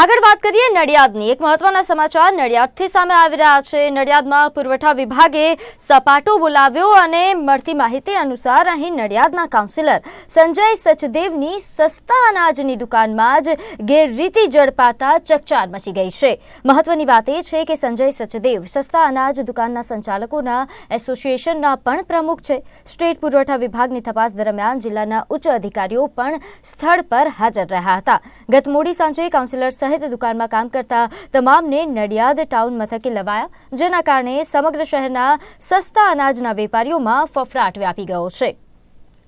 આગળ વાત કરીએ નડિયાદની. એક મહત્વના સમાચાર નડિયાદથી સામે આવી રહ્યા છે. નડિયાદમાં પુરવઠા વિભાગે સપાટો બોલાવ્યો અને મળતી માહિતી અનુસાર અહીં નડિયાદના કાઉન્સિલર સંજય સચદેવની સસ્તા અનાજની દુકાનમાં જ ગેરરીતિ ઝડપાતા ચકચાર મચી ગઈ છે. મહત્વની વાત એ છે કે સંજય સચદેવ સસ્તા અનાજ દુકાનના સંચાલકોના એસોસિએશનના પણ પ્રમુખ છે. સ્ટેટ પુરવઠા વિભાગની તપાસ દરમિયાન જિલ્લાના ઉચ્ચ અધિકારીઓ પણ સ્થળ પર હાજર રહ્યા હતા. ગત મોડી સાંજે કાઉન્સિલર સહિત દુકાનમાં કામ કરતા તમામને નડિયાદ ટાઉન મથકે લવાયા, જેના કારણે સમગ્ર શહેરના સસ્તા અનાજના વેપારીઓમાં ફફડાટ વ્યાપી ગયો છે.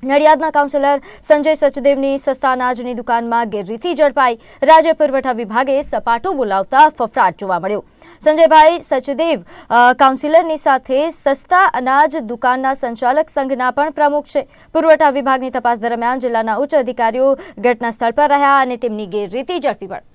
નડિયાદના કાઉન્સિલર સંજય સચદેવની સસ્તા અનાજની દુકાનમાં ગેરરીતિ ઝડપાઈ, રાજ્ય પુરવઠા વિભાગે સપાટો બોલાવતા ફફડાટ જોવા મળ્યો. સંજયભાઈ સચદેવ કાઉન્સિલરની સાથે સસ્તા અનાજ દુકાનના સંચાલક સંઘના પણ પ્રમુખ છે. પુરવઠા વિભાગની તપાસ દરમિયાન જિલ્લાના ઉચ્ચ અધિકારીઓ ઘટના સ્થળ પર રહ્યા અને તેમની ગેરરીતિ ઝડપી પડી.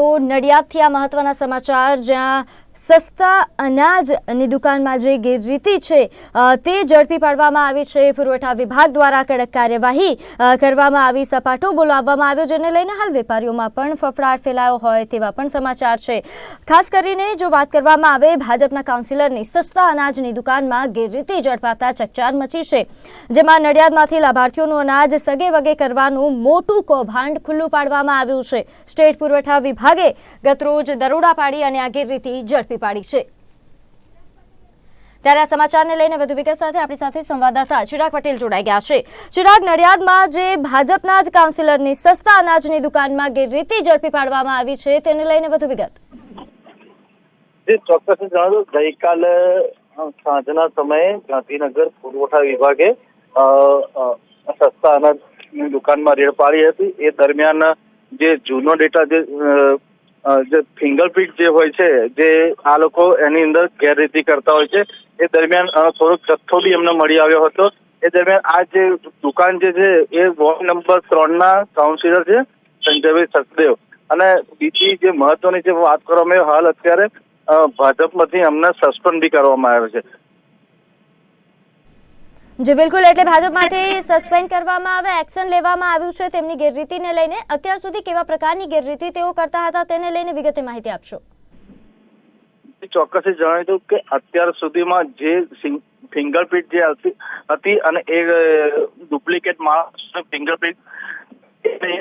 તો નડિયાદથી આ મહત્વના સમાચાર જ્યાં સસ્તા અનાજ અને દુકાનમાં જે ગેરરીતિ છે તે ઝડપી પાડવામાં આવી છે. પુરવઠા વિભાગ દ્વારા કડક કાર્યવાહી કરવામાં આવી. સપાટો બોલાવવામાં આવ્યો, જેને લઈને હાલ વેપારીઓમાં પણ ફફડાટ ફેલાયો હોય તેવા પણ સમાચાર છે. ખાસ કરીને જો વાત કરવામાં આવે, ભાજપના કાઉન્સિલરની સસ્તા અનાજની દુકાનમાં ગેરરીતિ ઝડપાતા ચકચાર મચી છે. જેમાં નડિયાદમાંથી લાભાર્થીઓનું અનાજ સગે વગે કરવાનું મોટું કૌભાંડ ખુલ્લું પાડવામાં આવ્યું છે. સ્ટેટ પુરવઠા વિભાગે ગતરોજ દરોડા પાડી અને આ ગેરરીતિ ઝડપી પાડી છે. ત્યારે આ સમાચારને લઈને વધુ વિગત સાથે આપણી સાથે સંવાદદાતા ચિરાગ પટેલ જોડાઈ ગયા છે. ચિરાગ, નડિયાદમાં જે ભાજપના જ કાઉન્સિલરની સસ્તા અનાજની દુકાનમાં ગેરરીતિ ઝડપી પાડવામાં આવી છે, તેને લઈને વધુ વિગત. જે, ચોક્કસ ગઈકાલે સાંજના સમયે ગાંધીનગર પુરવઠા વિભાગે સસ્તા અનાજની દુકાનમાં રેડ પાડી હતી. એ દરમિયાન જે જૂનો ડેટા જે જે ફિંગરપ્રિન્ટ જે હોય છે, જે આ લોકો એની અંદર ગેરરીતિ કરતા હોય છે, એ દરમિયાન થોડોક જથ્થો બી એમને મળી આવ્યો હતો. એ દરમિયાન આ જે દુકાન જે છે, એ વોર્ડ નંબર ત્રણના કાઉન્સિલર છે, સંજયભાઈ સચદેવ અને બીજી જે મહત્વની જે વાત કરવામાં અમે હાલ અત્યારે ભાજપમાંથી અમને સસ્પેન્ડ બી કરવામાં આવ્યો છે. જે બિલકુલ, એટલે ભાજપમાંથી સસ્પેન્ડ કરવામાં આવે એક્શન લેવામાં આવ્યું છે તેમની ગેરરીતિને લઈને. અત્યાર સુધી કેવા પ્રકારની ગેરરીતિ તેઓ કરતા હતા તેને લઈને વિગતે માહિતી આપશો. ચોક્કસ જણાવી દઉં કે અત્યાર સુધીમાં જે ફિંગરપ્રિન્ટ જે હતી અને એ ડુપ્લિકેટ માણસ ફિંગરપ્રિન્ટ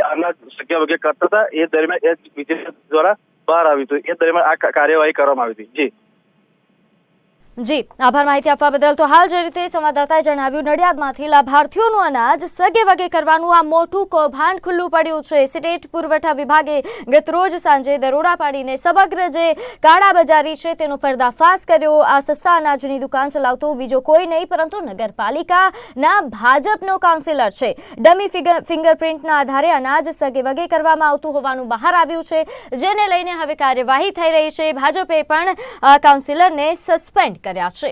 અનાજ શક્ય વગેરે કરતા હતા. એ દરમિયાન એ વિજય દ્વારા બહાર આવ્યું હતું. એ દરમિયાન આ કાર્યવાહી કરવામાં આવી હતી. જી. જી, આભાર માહિતી આપવા બદલ. તો હાલ જે રીતે સંવાદદાતાએ જણાવ્યું, નડિયાદમાંથી લાભાર્થીઓનું અનાજ સગે વગે કરવાનું આ મોટું કૌભાંડ ખુલ્લું પડ્યું છે. સ્ટેટ પુરવઠા વિભાગે ગતરોજ સાંજે દરોડા પાડીને સમગ્ર જે કાળા બજારી છે તેનો પર્દાફાશ કર્યો. આ સસ્તા અનાજની દુકાન ચલાવતો બીજો કોઈ નહીં, પરંતુ નગરપાલિકાના ભાજપનો કાઉન્સિલર છે. ડમી ફિગર, ફિંગરપ્રિન્ટના આધારે અનાજ સગે વગે કરવામાં આવતું હોવાનું બહાર આવ્યું છે, જેને લઈને હવે કાર્યવાહી થઈ રહી છે. ભાજપે પણ કાઉન્સિલરને સસ્પેન્ડ કર્યા છે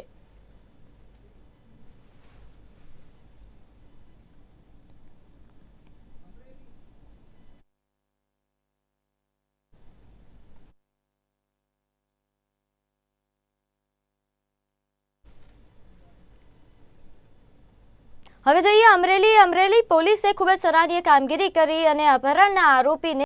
હવે જઈએ અમરેલી. અમરેલી પોલીસે ખૂબ જ સરાહનીય કામગીરી કરી અને અપહરણના આરોપીને